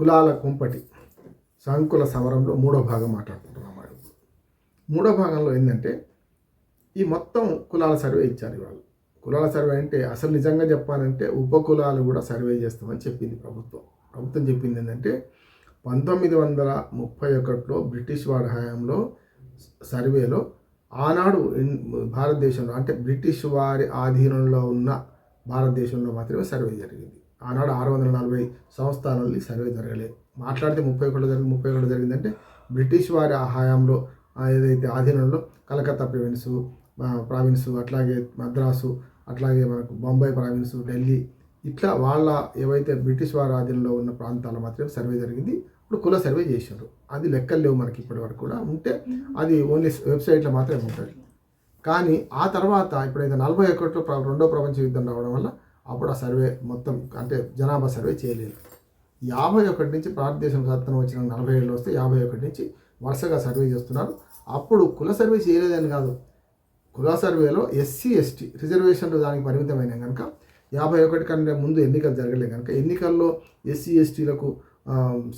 కులాల కుంపటి సంకుల సమరంలో మూడో భాగం మాట్లాడుకుంటున్నాం మూడో భాగంలో ఏంటంటే ఈ మొత్తం కులాల సర్వే ఇచ్చారు ఇవాళ. కులాల సర్వే అంటే అసలు నిజంగా చెప్పాలంటే ఉప కులాలు కూడా సర్వే చేస్తామని చెప్పింది ప్రభుత్వం. ప్రభుత్వం చెప్పింది ఏంటంటే పంతొమ్మిది వందల ముప్పై ఒకటిలో బ్రిటిష్ వారి హయాంలో సర్వేలో ఆనాడు భారతదేశంలో అంటే బ్రిటిష్ వారి ఆధీనంలో ఉన్న భారతదేశంలో మాత్రమే సర్వే జరిగింది. ఆనాడు ఆరు వందల నలభై సంస్థానాల్లో ఈ సర్వే జరగలేదు మాట్లాడితే ముప్పై ఒకటి జరిగింది ముప్పై ఒకటి జరిగిందంటే బ్రిటిష్ వారి హయాంలో ఏదైతే ఆధీనంలో కలకత్తా ప్రావిన్సు ప్రావిన్స్ ప్రావిన్సు అట్లాగే మద్రాసు అట్లాగే మనకు బొంబాయి ప్రావిన్సు ఢిల్లీ ఇట్లా వాళ్ళ ఏవైతే బ్రిటిష్ వారి ఆధీనంలో ఉన్న ప్రాంతాల్లో మాత్రమే సర్వే జరిగింది. ఇప్పుడు కుల సర్వే చేశారు. అది లెక్కలు లేవు మనకి ఇప్పటి వరకు కూడా. ఉంటే అది ఓన్లీ వెబ్సైట్లో మాత్రమే ఉంటుంది. కానీ ఆ తర్వాత ఇప్పుడైతే నలభై ఒకటిలో ప్ర- రెండో ప్రపంచ యుద్ధం రావడం వల్ల అప్పుడు ఆ సర్వే మొత్తం అంటే జనాభా సర్వే చేయలేదు. యాభై ఒకటి నుంచి భారతదేశం స్వతంత్రం వచ్చిన నలభై ఏళ్ళు వస్తే యాభై ఒకటి నుంచి వరుసగా సర్వే చేస్తున్నారు. అప్పుడు కుల సర్వే చేయలేదని కాదు. కుల సర్వేలో ఎస్సీ ఎస్టీ రిజర్వేషన్లు దానికి పరిమితమైన కనుక యాభై ఒకటి కంటే ముందు ఎన్నికలు జరగలేదు కనుక ఎన్నికల్లో ఎస్సీ ఎస్టీలకు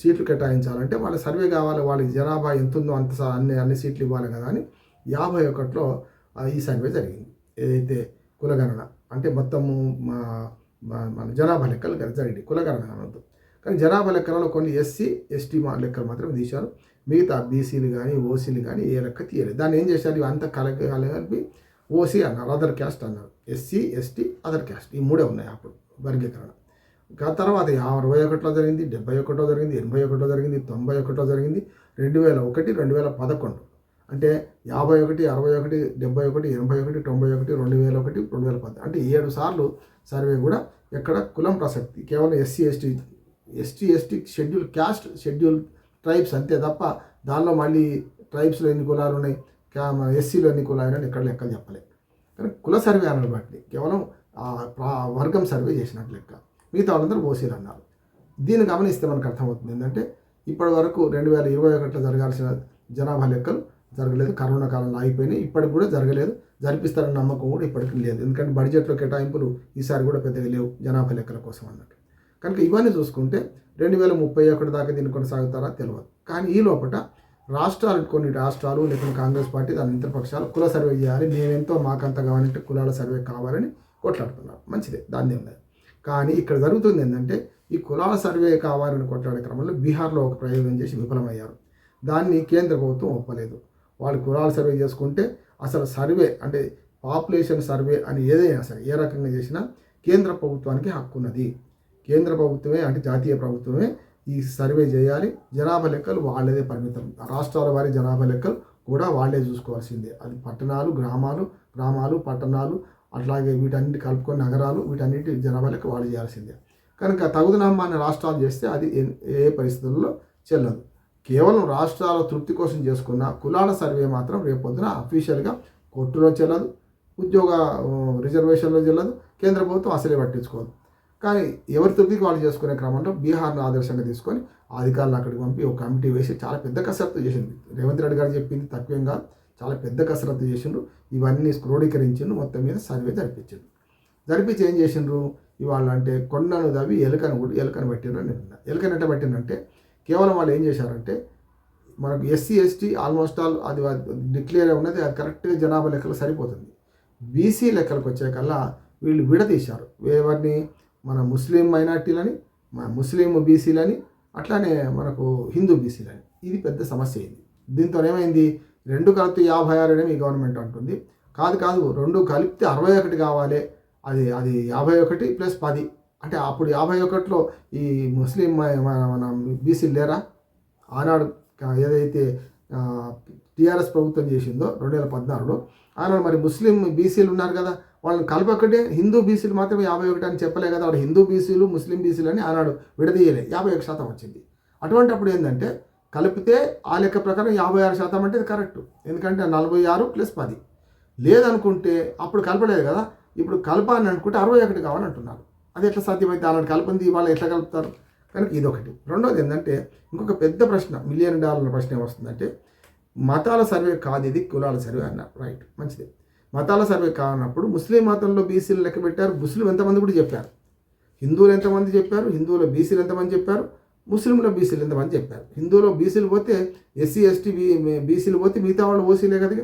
సీట్లు కేటాయించాలంటే వాళ్ళ సర్వే కావాలి వాళ్ళకి జనాభా ఎంత ఉందో అంత అన్ని అన్ని సీట్లు ఇవ్వాలి కదా అని యాభై ఒకటిలో ఈ సర్వే జరిగింది. ఏదైతే కులగణన అంటే మొత్తము మా మన జనాభా లెక్కలు జరిగింది కులగణన అనొద్దు కానీ జనాభా లెక్కలలో కొన్ని ఎస్సీ ఎస్టీ మా లెక్కలు మాత్రం తీశారు. మిగతా బీసీలు కానీ ఓసీలు కానీ ఏ లెక్క తీయలేదు. దాన్ని ఏం చేశారు? ఇవి అంతా కలగ కలిపి ఓసీ అన్నారు అదర్ క్యాస్ట్ అన్నారు. ఎస్సీ ఎస్టీ అదర్ క్యాస్ట్ ఈ మూడే ఉన్నాయి అప్పుడు వర్గీకరణ. తర్వాత అరవై ఒకటిలో జరిగింది డెబ్బై ఒకటో జరిగింది ఎనభై ఒకటో జరిగింది తొంభై ఒకటో జరిగింది రెండు వేల ఒకటి రెండు వేల పదకొండు. అంటే యాభై ఒకటి అరవై ఒకటి డెబ్బై ఒకటి ఎనభై ఒకటి తొంభై ఒకటి రెండు వేల ఒకటి రెండు వేల పది అంటే ఏడు సార్లు సర్వే కూడా ఎక్కడ కులం ప్రసక్తి. కేవలం SC ST ST ST schedule caste schedule tribes అంతే తప్ప దానిలో మళ్ళీ ట్రైబ్స్లో ఎన్ని కులాలు ఉన్నాయి? క్యా- ఎస్సీలో ఎన్ని కులాలు ఉన్నాయి? ఎక్కడ లెక్కలు చెప్పలేదు కానీ కుల సర్వే అన్నది బట్టి కేవలం ప్రా- వర్గం సర్వే చేసినట్టు లెక్క. మిగతా వాళ్ళందరూ ఓసీలు అన్నారు. దీన్ని గమనిస్తే మనకు అర్థమవుతుంది. ఏంటంటే ఇప్పటి వరకు రెండు వేల ఇరవై ఒకటిలో జరగాల్సిన జనాభా లెక్కలు జరగలేదు కరోనా కాలంలో ఆగిపోయినాయి ఇప్పటికి కూడా జరగలేదు. జరిపిస్తారన్న నమ్మకం కూడా ఇప్పటికీ లేదు. ఎందుకంటే బడ్జెట్లో కేటాయింపులు ఈసారి కూడా పెద్దగా లేవు జనాభా లెక్కల కోసం అన్నట్టు. కనుక ఇవన్నీ చూసుకుంటే రెండు వేల ముప్పై ఒకటి దాకా దీన్ని కొనసాగుతారా తెలియదు కానీ ఈ లోపల రాష్ట్రాలు కొన్ని రాష్ట్రాలు లేకుంటే కాంగ్రెస్ పార్టీ దాని మిత్రపక్షాలు కుల సర్వే చేయాలి. మేమెంతో మాకంత కావాలంటే కులాల సర్వే కావాలని కొట్లాడుతున్నారు. మంచిదే దాన్ని ఉన్నది కానీ ఇక్కడ జరుగుతుంది ఏంటంటే ఈ కులాల సర్వే కావాలని కొట్లాడే క్రమంలో బీహార్లో ఒక ప్రయోగం చేసి విఫలమయ్యారు. దాన్ని కేంద్ర ప్రభుత్వం ఒప్పలేదు. వాళ్ళు కులాల సర్వే చేసుకుంటే అసలు సర్వే అంటే పాపులేషన్ సర్వే అని ఏదైనా సరే ఏ రకంగా చేసినా కేంద్ర ప్రభుత్వానికి హక్కు ఉన్నది. కేంద్ర ప్రభుత్వమే అంటే జాతీయ ప్రభుత్వమే ఈ సర్వే చేయాలి. జనాభా లెక్కలు వాళ్ళదే పరిమితం. రాష్ట్రాల వారి జనాభా లెక్కలు కూడా వాళ్ళే చూసుకోవాల్సిందే. అది పట్టణాలు గ్రామాలు గ్రామాలు పట్టణాలు అట్లాగే వీటన్నిటి కలుపుకొని నగరాలు వీటన్నిటి జనాభా లెక్క వాళ్ళు చేయాల్సిందే. కనుక తగుదనమ్మాన్ని రాష్ట్రాలు చేస్తే అది ఏ- ఏ పరిస్థితుల్లో చెల్లదు. కేవలం రాష్ట్రాల తృప్తి కోసం చేసుకున్న కులాల సర్వే మాత్రం రేపొద్దున అఫీషియల్గా కోర్టులో చెల్లదు ఉద్యోగ రిజర్వేషన్లో చెల్లదు కేంద్ర ప్రభుత్వం అసలే పట్టించుకోదు. కానీ ఎవరి తృప్తికి వాళ్ళు చేసుకునే క్రమంలో బీహార్ను ఆదర్శంగా తీసుకొని అధికారులు అక్కడికి పంపి ఒక కమిటీ వేసి చాలా పెద్ద కసరత్తు చేసింది. రేవంత్ రెడ్డి గారు చెప్పింది తక్కువేం కాదు చాలా పెద్ద కసరత్తు చేసిండ్రు ఇవన్నీ క్రోడీకరించిండ్రు మొత్తం మీద సర్వే జరిపించిండ్రు. జరిపించి ఏం చేసిండ్రు? ఇవాళ అంటే కొండను దవి ఎలుకను కూడా ఎలుకను పెట్టిండ్రు అని ఎలుకను ఎట్ట పెట్టిండంటే కేవలం వాళ్ళు ఏం చేశారంటే మనకు ఎస్సీ ఎస్టీ ఆల్మోస్ట్ ఆల్ అది డిక్లేర్ ఉన్నది అది కరెక్ట్గా జనాభా లెక్కలు సరిపోతుంది. బీసీ లెక్కలకు వచ్చేకల్లా వీళ్ళు విడదీశారు. ఎవరిని? మన ముస్లిం మైనార్టీలని మన ముస్లిం బీసీలని అట్లానే మనకు హిందూ బీసీలని ఇది పెద్ద సమస్య ఇది. దీంతో ఏమైంది? రెండు కలిపి యాభై ఆరు ఈ గవర్నమెంట్ అంటుంది. కాదు కాదు రెండు కలిపితే అరవై ఒకటి కావాలి. అది అది యాభై ఒకటి ప్లస్ పది. అంటే అప్పుడు యాభై ఒకటిలో ఈ ముస్లిం మన బీసీలు లేరా? ఆనాడు ఏదైతే టీఆర్ఎస్ ప్రభుత్వం చేసిందో రెండు వేల పద్నాలుగులో ఆనాడు మరి ముస్లిం బీసీలు ఉన్నారు కదా వాళ్ళని కలపక్కడే హిందూ బీసీలు మాత్రమే యాభై ఒకటి అని చెప్పలే కదా వాడు హిందూ బీసీలు ముస్లిం బీసీలు అని ఆనాడు విడదీయలే యాభై ఒక శాతం వచ్చింది. అటువంటి అప్పుడు ఏంటంటే కలిపితే ఆ లెక్క ప్రకారం యాభై ఆరు శాతం అంటే కరెక్ట్. ఎందుకంటే నలభై ఆరు ప్లస్ పది. లేదనుకుంటే అప్పుడు కలపలేదు కదా ఇప్పుడు కలపాలని అనుకుంటే అరవై ఒకటి కావాలంటున్నారు. అది ఎట్లా సాధ్యమైతే అలాంటి కలపంది ఇవాళ ఎట్లా కలుపుతారు? కనుక ఇదొకటి. రెండోది ఏంటంటే ఇంకొక పెద్ద ప్రశ్న మిలియన్ డాలర్ల ప్రశ్న ఏమొస్తుందంటే మతాల సర్వే కాదు ఇది కులాల సర్వే అన్నారు రైట్ మంచిది. మతాల సర్వే కానప్పుడు ముస్లిం మతంలో బీసీలు లెక్క పెట్టారు. ముస్లిం ఎంతమంది కూడా చెప్పారు. హిందువులు ఎంతమంది చెప్పారు? హిందువుల బీసీలు ఎంతమంది చెప్పారు? ముస్లింలో బీసీలు ఎంతమంది చెప్పారు? హిందువులో బీసీలు పోతే ఎస్సీ ఎస్టీ బీ బీసీలు పోతే మిగతా వాళ్ళు ఓసీలే కదా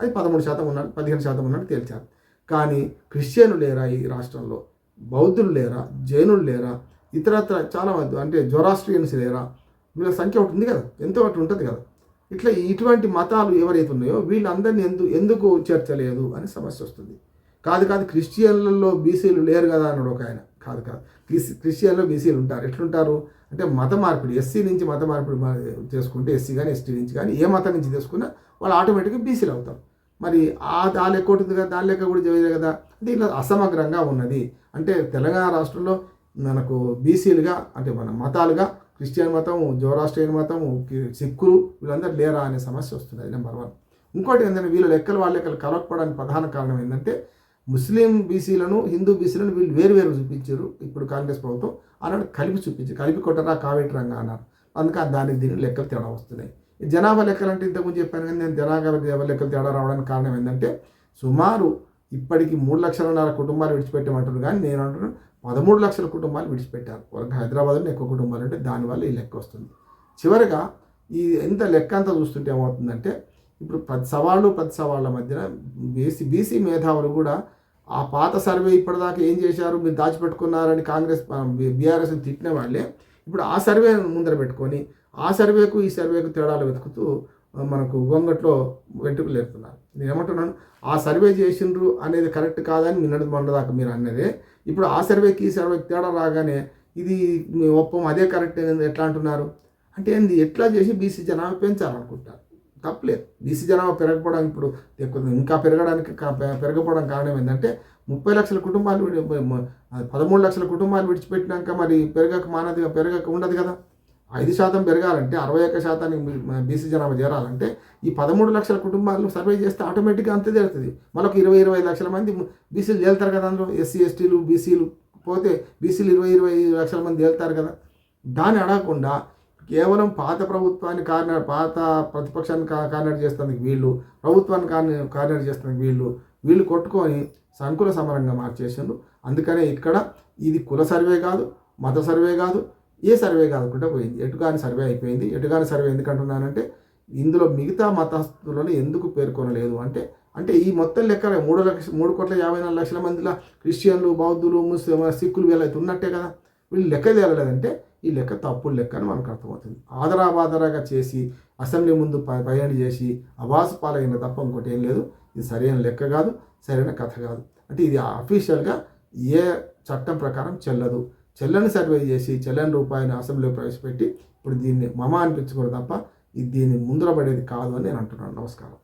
అది పదమూడు శాతం ఉన్నాడు పదిహేను శాతం ఉన్నారు తేల్చారు. కానీ క్రిస్టియన్లు లేరా ఈ రాష్ట్రంలో? బౌద్ధులు లేరా? జైనులు లేరా? ఇతరత్ర చాలా మంది అంటే జొరాస్ట్రియన్స్ లేరా? వీళ్ళ సంఖ్య ఒకటి ఉంది కదా? ఎంతో ఒకటి ఉంటుంది కదా? ఇట్లా ఇటువంటి మతాలు ఎవరైతే ఉన్నాయో వీళ్ళందరినీ ఎందుకు ఎందుకు చేర్చలేదు అని సమస్య వస్తుంది. కాదు కాదు క్రిస్టియన్లలో బీసీలు లేరు కదా అన్నాడు ఒక ఆయన. కాదు కాదు క్రిస్ క్రిస్టియన్లో బీసీలు ఉంటారు. ఎట్లుంటారు? అంటే మత మార్పిడి ఎస్సీ నుంచి మత మార్పిడి చేసుకుంటే ఎస్సీ కానీ ఎస్టీ నుంచి కానీ ఏ మతం నుంచి తీసుకున్నా వాళ్ళు ఆటోమేటిక్గా బీసీలు అవుతారు. మరి ఆ దాని లెక్క ఉంటుంది కదా దాని లెక్క కూడా చేయలేదు కదా అంటే ఇలా అసమగ్రంగా ఉన్నది. అంటే తెలంగాణ రాష్ట్రంలో మనకు బీసీలుగా అంటే మన మతాలుగా క్రిస్టియన్ మతం జోరాస్ట్రియన్ మతం సిక్కులు వీళ్ళందరూ లేరా అనే సమస్య వస్తుంది అది నెంబర్ వన్ ఇంకోటి ఏంటంటే వీళ్ళ లెక్కలు వాళ్ళ లెక్కలు కలవకపోవడానికి ప్రధాన కారణం ఏంటంటే ముస్లిం బీసీలను హిందూ బీసీలను వీళ్ళు వేరు వేరు చూపించారు. ఇప్పుడు కాంగ్రెస్ ప్రభుత్వం అలాంటి కలిపి చూపించారు కలిపి కొట్టరా కావేటరంగా అన్నారు. అందుకే దానికి దీని లెక్కలు తేడా వస్తున్నాయి. జనాభా లెక్కలు అంటే ఇంతకుముందు చెప్పాను కానీ నేను జనాభా లెక్కలు తేడా రావడానికి కారణం ఏంటంటే సుమారు ఇప్పటికి మూడు లక్షలన్నర కుటుంబాలు విడిచిపెట్టమంటారు కానీ నేను అంటున్నాను పదమూడు లక్షల కుటుంబాలు విడిచిపెట్టారు. హైదరాబాద్లో ఎక్కువ కుటుంబాలు అంటే దానివల్ల ఈ లెక్క వస్తుంది. చివరిగా ఈ ఎంత లెక్క అంతా చూస్తుంటే ఏమవుతుందంటే ఇప్పుడు ప్రతి సవాళ్ళు ప్రతి సవాళ్ళ మధ్యన బీసీ బీసీ మేధావులు కూడా ఆ పాత సర్వే ఇప్పటిదాకా ఏం చేశారు మీరు దాచిపెట్టుకున్నారని కాంగ్రెస్ బీఆర్ఎస్ తిట్టిన వాళ్ళే ఇప్పుడు ఆ సర్వే ముందర పెట్టుకొని ఆ సర్వేకు ఈ సర్వేకు తేడాలు వెతుకుతూ మనకు గొంగట్లో వెంట్రుకలు లేపుతున్నారు. నేను ఏమంటున్నాను? ఆ సర్వే చేసిండ్రు అనేది కరెక్ట్ కాదని నిన్నటి మొన్నదాకా మీరు అన్నదే. ఇప్పుడు ఆ సర్వేకి ఈ సర్వేకి తేడా రాగానే ఇది మీ ఒప్పం అదే కరెక్ట్ ఎట్లా అంటున్నారు? అంటే ఏంది? ఎట్లా చేసి బీసీ జనాభా పెంచాలనుకుంటారు తప్పలేదు. బీసీ జనాభా పెరగకపోవడం ఇప్పుడు ఇంకా పెరగడానికి కా- పె- పెరగకపోవడం కారణం ఏంటంటే ముప్పై లక్షల కుటుంబాలు పదమూడు లక్షల కుటుంబాలు విడిచిపెట్టినాక మరి పెరగక మానదిగా పెరగక ఉండదు కదా? ఐదు శాతం పెరగాలంటే అరవై ఒక్క శాతానికి బీసీ జనాభా చేరాలంటే ఈ పదమూడు లక్షల కుటుంబాలను సర్వే చేస్తే ఆటోమేటిక్గా అంతే జరుగుతుంది. మనకు ఇరవై ఇరవై లక్షల మంది బీసీలు తేలుతారు కదా అందులో ఎస్సీ ఎస్టీలు బీసీలు పోతే బీసీలు ఇరవై ఇరవై లక్షల మంది తేలుతారు కదా. దాన్ని అడగకుండా కేవలం పాత ప్రభుత్వాన్ని కార్నర్ పాత ప్రతిపక్షాన్ని కా కార్నర్ చేస్తానికి వీళ్ళు ప్రభుత్వాన్ని కార్నర్ కార్నర్ చేస్తానికి వీళ్ళు వీళ్ళు కొట్టుకొని సంకుల సమరంగా మార్చేసిండ్రు. అందుకనే ఇక్కడ ఇది కుల సర్వే కాదు మత సర్వే కాదు ఏ సర్వే కాకుండా పోయింది. ఎటుగాని సర్వే అయిపోయింది. ఎటుగాని సర్వే ఎందుకంటున్నానంటే ఇందులో మిగతా మతస్థులను ఎందుకు పేర్కొనలేదు? అంటే అంటే ఈ మొత్తం లెక్క మూడు లక్ష మూడు కోట్ల యాభై నాలుగు లక్షల మందిలో క్రిస్టియన్లు బౌద్ధులు ముస్లిం సిక్కులు వీళ్ళైతే ఉన్నట్టే కదా? వీళ్ళు లెక్క తేలలేదంటే ఈ లెక్క తప్పుడు లెక్క అని మనకు అర్థమవుతుంది. ఆదరాబాదరాగా చేసి అసెంబ్లీ ముందు ప- చేసి అవాసు పాలైన తప్ప ఇంకోటి ఏం లేదు. ఇది సరైన లెక్క కాదు సరైన కథ కాదు. అంటే ఇది అఫీషియల్గా ఏ చట్టం ప్రకారం చెల్లదు. చెల్లని సర్వే చేసి చెల్లని రూపాయిని అసెంబ్లీలో ప్రవేశపెట్టి ఇప్పుడు దీన్ని మమ అనిపించకూడదు తప్ప ఇది దీన్ని ముందర పడేది కాదు అని నేను అంటున్నాను. నమస్కారం.